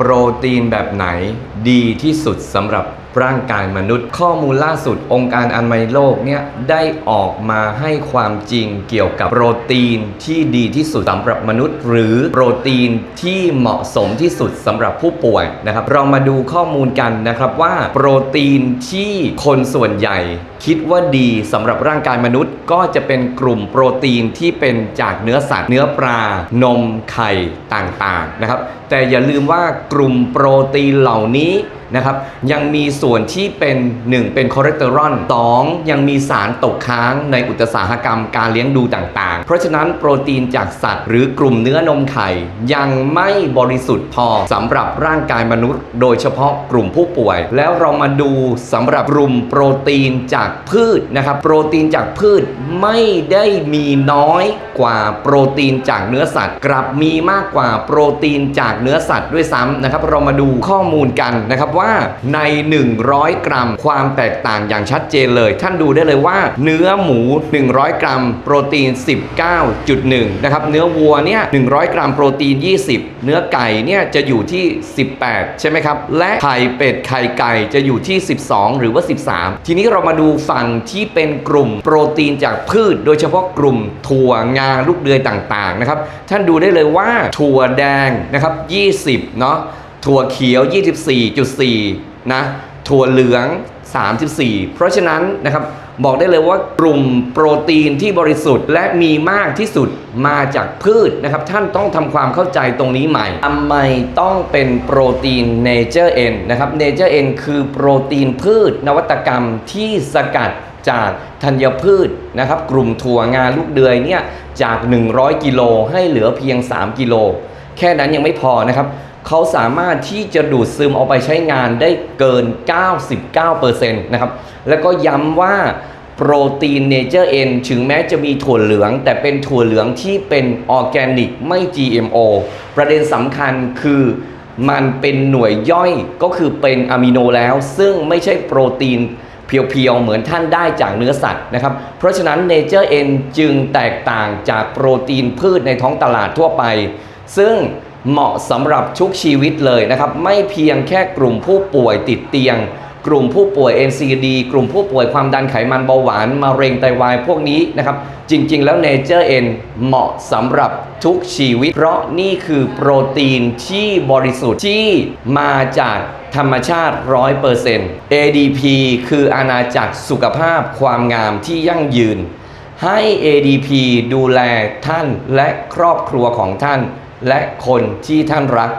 โปรตีนแบบไหนดีที่สุดสำหรับร่างกายมนุษย์ ข้อมูลล่าสุดองค์การอนามัยโลกเนี่ยได้ออกมาให้ความจริงเกี่ยวกับโปรตีนที่ดีที่สุดสำหรับมนุษย์ หรือโปรตีนที่เหมาะสมที่สุดสำหรับผู้ป่วยนะครับ เรามาดูข้อมูลกันนะครับว่าโปรตีนที่คนส่วนใหญ่ คิดว่าดีสำหรับร่างกายมนุษย์ ก็จะเป็นกลุ่มโปรตีนที่เป็นจากเนื้อสัตว์เนื้อปลานมไข่ต่างๆนะครับแต่อย่าลืมว่ากลุ่มโปรตีนเหล่านี้ นะครับยังมีส่วนที่เป็น 1 เป็นคอเลสเตอรอล2ยังมีสารตกค้างในอุตสาหกรรมการเลี้ยงดูต่างๆ เพราะฉะนั้นโปรตีนจากสัตว์ หรือกลุ่มเนื้อนมไข่ ยังไม่บริสุทธิ์พอสำหรับร่างกายมนุษย์ โดยเฉพาะกลุ่มผู้ป่วย แล้วเรามาดูสำหรับกลุ่มโปรตีนจากพืชนะครับโปรตีนจากพืชไม่ได้มีน้อยกว่าโปรตีนจากเนื้อสัตว์ กลับมีมากกว่าโปรตีนจากเนื้อสัตว์ด้วยซ้ำนะครับเรามาดูข้อมูลกันนะครับว่าใน 100 กรัม ความแตกต่างอย่างชัดเจนเลย ท่านดูได้เลยว่า เนื้อหมู 100 กรัม โปรตีน 19.1 นะครับ เนื้อวัวเนี่ย 100 กรัมโปรตีน 20 เนื้อไก่เนี่ยจะอยู่ที่ 18 ใช่ไหมครับ และไข่เป็ดไข่ไก่จะอยู่ที่ 12 หรือว่า 13 ทีนี้เรามาดูฝั่งที่เป็นกลุ่มโปรตีนจากพืช โดยเฉพาะกลุ่มถั่วงาลูกเดือยต่างๆนะครับ ท่านดูได้เลยว่าถั่วแดงนะครับ 20 เนาะ ถั่วเขียว 24.4 นะ ถั่วเหลือง 34 เพราะฉะนั้นนะครับบอกได้เลยว่ากลุ่มโปรตีนที่บริสุทธิ์และมีมากที่สุดมาจากพืชนะครับ ท่านต้องทำความเข้าใจตรงนี้ใหม่ทำไมต้องเป็นโปรตีน Nature N นนะครับ Nature N คือโปรตีนพืช นวัตกรรมที่สกัดจากธัญพืชนะครับ กลุ่มถั่วงาลูกเดือยเนี่ยจาก 100 กิโลให้เหลือเพียง 3 กิโล แค่นั้นยังไม่พอนะครับเขาสามารถที่จะดูดซึมเอาไปใช้งานได้เกิน 99%นะครับแล้วก็ย้ำว่าโปรตีนเนเจอร์เอนถึงแม้จะมีถั่วเหลือง แต่เป็นถั่วเหลืองที่เป็นออร์แกนิกไม่ GMO ประเด็นสำคัญคือมันเป็นหน่วยย่อยก็คือเป็นอะมิโนแล้ว ซึ่งไม่ใช่โปรตีนเพียวๆ เหมือนท่านได้จากเนื้อสัตว์นะครับ เพราะฉะนั้น Nature N จึงแตกต่างจากโปรตีนพืชในท้องตลาดทั่วไป ซึ่งเหมาะสำหรับทุกชีวิตเลยนะครับ ไม่เพียงแค่กลุ่มผู้ป่วยติดเตียง กลุ่มผู้ป่วย NCD กลุ่มผู้ป่วยความดันไขมันเบาหวานมะเร็งไตวายพวกนี้นะครับ จริง ๆ แล้ว Nature N เหมาะสำหรับทุกชีวิต เพราะนี่คือโปรตีนที่บริสุทธิ์ที่มาจากธรรมชาติ 100% ADP คืออาณาจักรสุขภาพความงามที่ยั่งยืน ให้ ADP ดูแลท่านและครอบครัวของท่าน และคนที่ท่านรัก